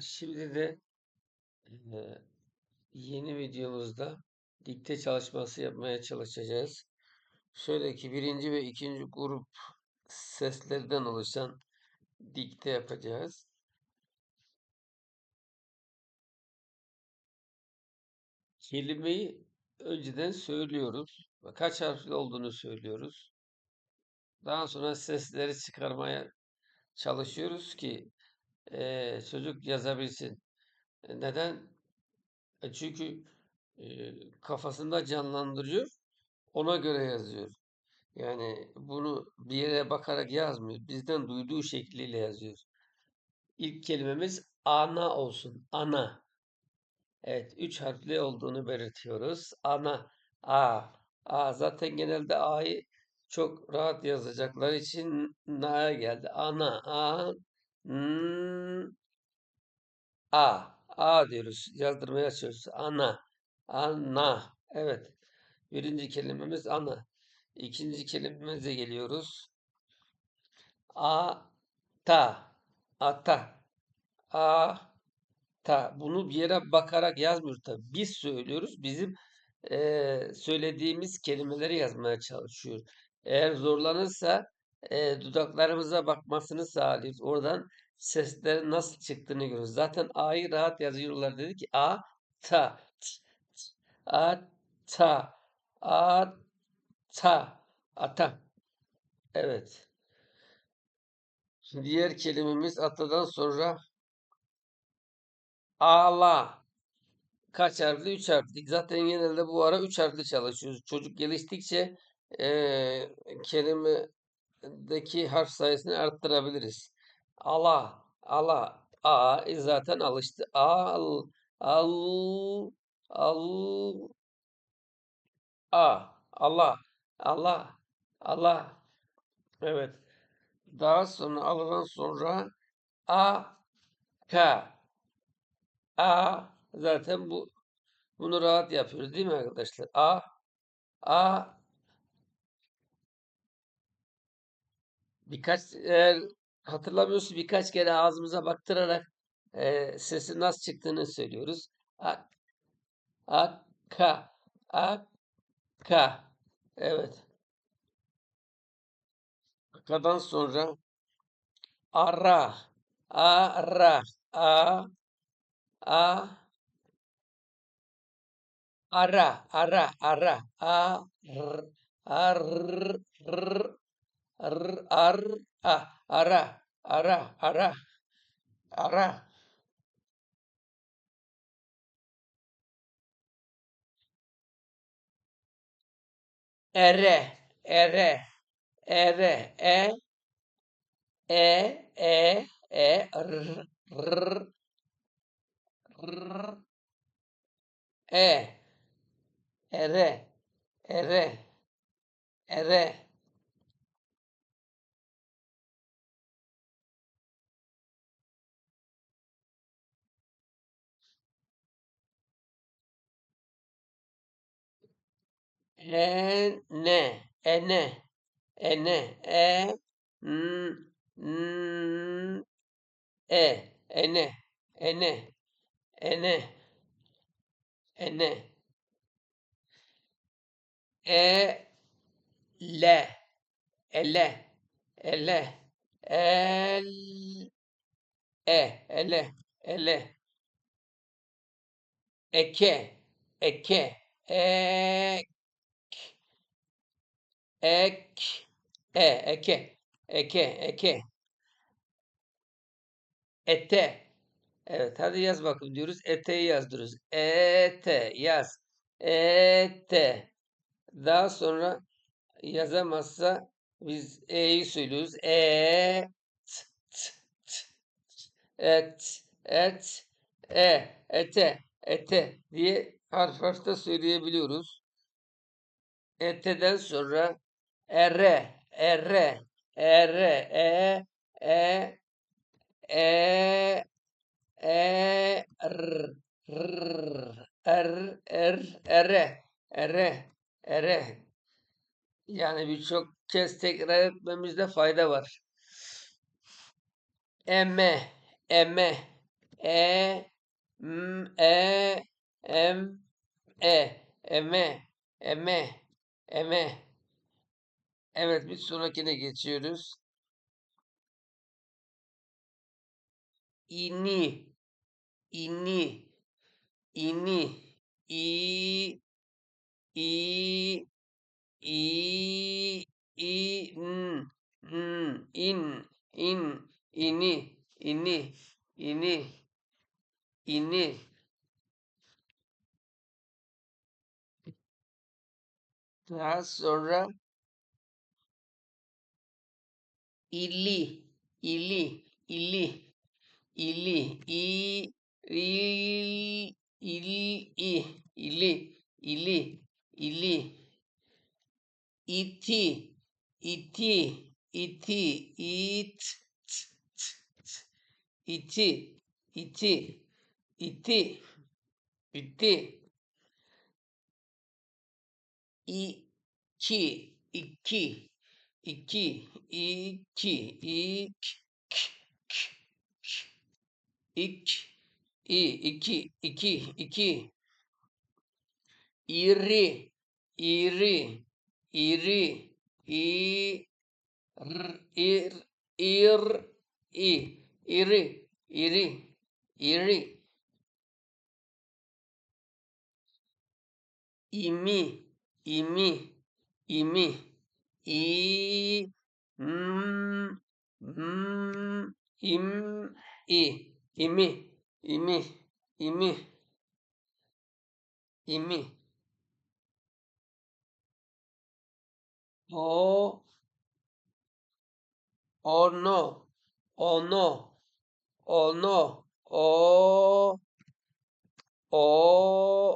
Şimdi de yeni videomuzda dikte çalışması yapmaya çalışacağız. Şöyle ki birinci ve ikinci grup seslerden oluşan dikte yapacağız. Kelimeyi önceden söylüyoruz. Kaç harfli olduğunu söylüyoruz. Daha sonra sesleri çıkarmaya çalışıyoruz ki eee, çocuk yazabilsin. Neden? E çünkü e, kafasında canlandırıyor, ona göre yazıyor. Yani bunu bir yere bakarak yazmıyor. Bizden duyduğu şekliyle yazıyor. İlk kelimemiz ana olsun. Ana. Evet, üç harfli olduğunu belirtiyoruz. Ana. A. A. Zaten genelde A'yı çok rahat yazacaklar için Na'ya geldi. Ana. A. N. A. A diyoruz. Yazdırmaya çalışıyoruz. Ana. Ana. Evet. Birinci kelimemiz ana. İkinci kelimemize geliyoruz. A. Ta. Ata. A. Ta. Bunu bir yere bakarak yazmıyoruz tabii. Biz söylüyoruz. Bizim eee, söylediğimiz kelimeleri yazmaya çalışıyor. Eğer zorlanırsa eee, dudaklarımıza bakmasını sağlıyoruz. Oradan seslerin nasıl çıktığını görüyoruz. Zaten A'yı rahat yazıyorlar dedi ki A, ta, t, t, a, ta, a, ta, ata. Evet. Diğer kelimemiz atadan sonra ağla. Kaç harfli? Üç harfli. Zaten genelde bu ara üç harfli çalışıyoruz. Çocuk geliştikçe eee kelimedeki harf sayısını arttırabiliriz. Ala, ala, a e, zaten alıştı. Al, al, al, a, Allah, Allah, Allah. Evet. Daha sonra alıdan sonra a, k, a zaten bu bunu rahat yapıyoruz değil mi arkadaşlar? A, a birkaç eğer hatırlamıyorsun birkaç kere ağzımıza baktırarak e, sesin nasıl çıktığını söylüyoruz. A, a, ka, a, ka. Evet. Ka'dan sonra ara, ara, a, a, ara, ara, ara, a, r, ar, r, r, ar, a, ara, ara, ara, ara. Ere, ere, ere, e, e, e, e, r, r, r, e, ere, ere, ere. Ene, ene, ene, e, n, n, e, ene, ene, ene, ene, e, le, ele, ele, el, e, ele, ele, eke, eke, ek, ek, e, eke, eke, eke, ete. Evet, hadi yaz bakalım diyoruz. Ete'yi yazdırıyoruz. Ete, yaz. Ete. Daha sonra yazamazsa biz e'yi söylüyoruz. E, t, t, t, et, et, e, ete, ete diye harf harfte söyleyebiliyoruz. Ete'den sonra ere, ere, ere, e, e, e, e, r, r, er, er, ere, ere, ere. Yani birçok kez tekrar etmemizde fayda var. Eme, eme, e, m, e, em, e, eme, eme, eme. Evet, bir sonrakine geçiyoruz. İni, ini, ini, i, i, i, i, n, n, in, in, ini, ini, ini, ini. Daha sonra ili, ili, ili, ili, i, il, il, i, ili, ili, ili. İti, iti, iti, it, iti, iti, iti, iti. İki, iki, iki, iki, ik, k, k, ik, i, iki, iki, iki. İri, iri, iri, i, r, ir, ir, i, iri, iri, iri. İmi, imi, imi, i, m, m, im, i, imi, imi, imi, imi. O, ono, ono, ono, o, o,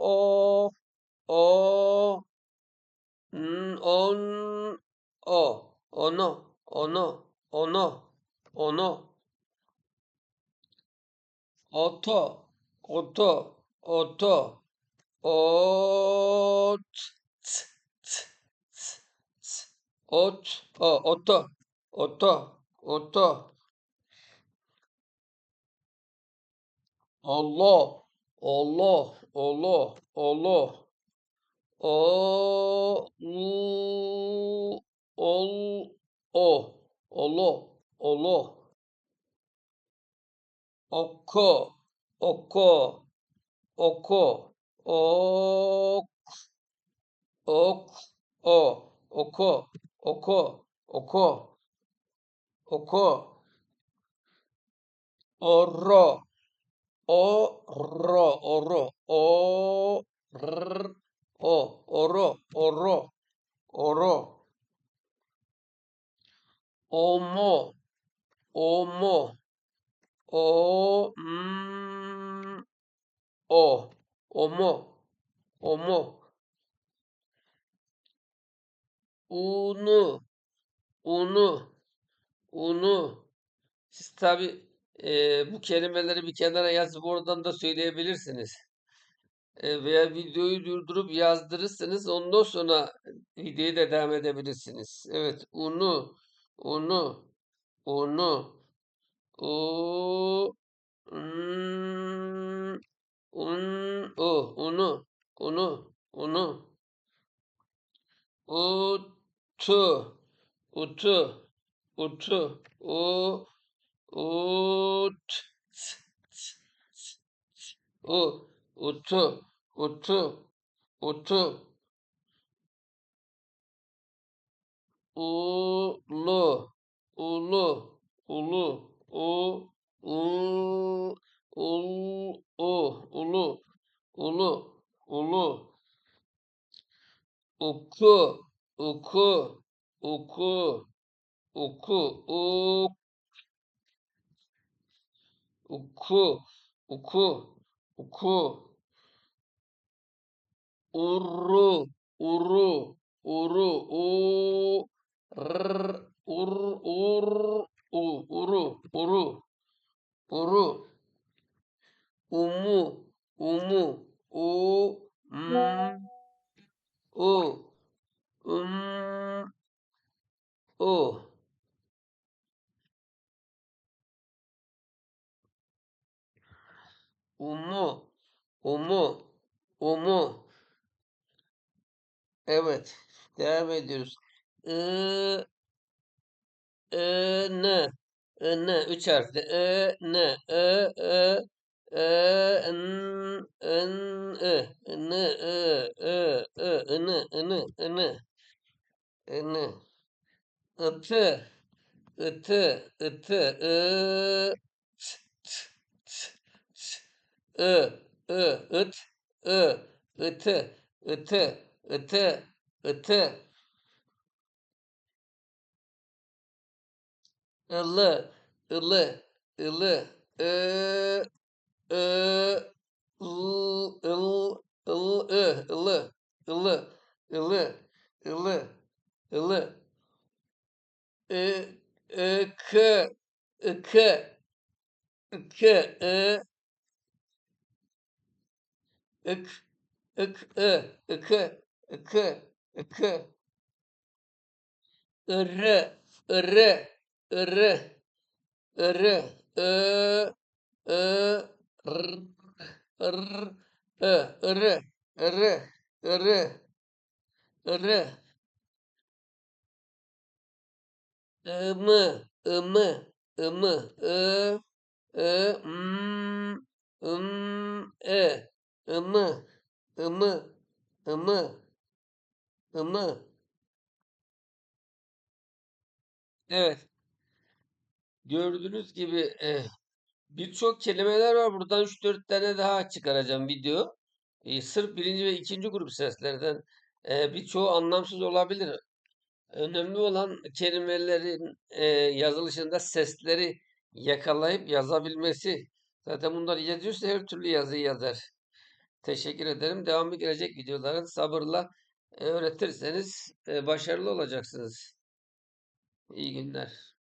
o, o, n, on, o, ono, ono, ono, ono. Oto, oto, oto, ot, t, t, t, t. ot, o, oto, oto, oto. Allah, Allah, Allah, Allah. O, ol, o, olo, olo. Oku, oku, oku, ok, ok, o, oku, oku, oku, oku. Oro, oro, oro, o, r, o, oro, oro, oro. Omo, omo, o, m, o, omo, omo. Unu, unu, unu. Siz tabi bu kelimeleri bir kenara yazıp oradan da söyleyebilirsiniz. E, veya videoyu durdurup yazdırırsınız. Ondan sonra videoya da devam edebilirsiniz. Evet, unu, unu, unu, u, n, un, u, unu, unu, unu, utu, utu, utu, u, ut, t, t, ulu, ulu, ulu, u, u, ul, u, ulu, ulu, ulu, uku, uku, uku, uku, uk, uku, uku, uku, uru, uru, uru, u, r, ur, ur, u, uru, uru, uru, umu, umu, u, m, u, um, u. umu, umu, umu. Evet, devam ediyoruz. I, I, n, I, n, üç harfli. I, n, I, I, I, n, n, I, n, I, I, I, n, n, n, n, ıtı, ıtı, ıtı, ı, ı, ı, ıt, ı, ıtı, ıtı, ıtı, ıtı, ılı, ılı, ılı, ı, ı, ıl, ıl, ı, ılı, ılı, ılı, ılı, ılı, ı, ıkı, ıkı, ıkı, ı, ık, ık, ı, ıkı, ıkı, ıkı, ırı, ırı, ırı, ırı, ı, ı, r, r, ı, ırı, ırı, ırı, ırı, ımı, ımı, ımı, ı, ı, m, ım, e, ımı, ımı, ımı, ımı. Evet. Gördüğünüz gibi e, birçok kelimeler var. Buradan 3-4 tane daha çıkaracağım video. E, sırf birinci ve ikinci grup seslerden e, birçoğu anlamsız olabilir. Önemli olan kelimelerin e, yazılışında sesleri yakalayıp yazabilmesi. Zaten bunları yazıyorsa her türlü yazıyı yazar. Teşekkür ederim. Devamı gelecek videoların sabırla öğretirseniz başarılı olacaksınız. İyi günler.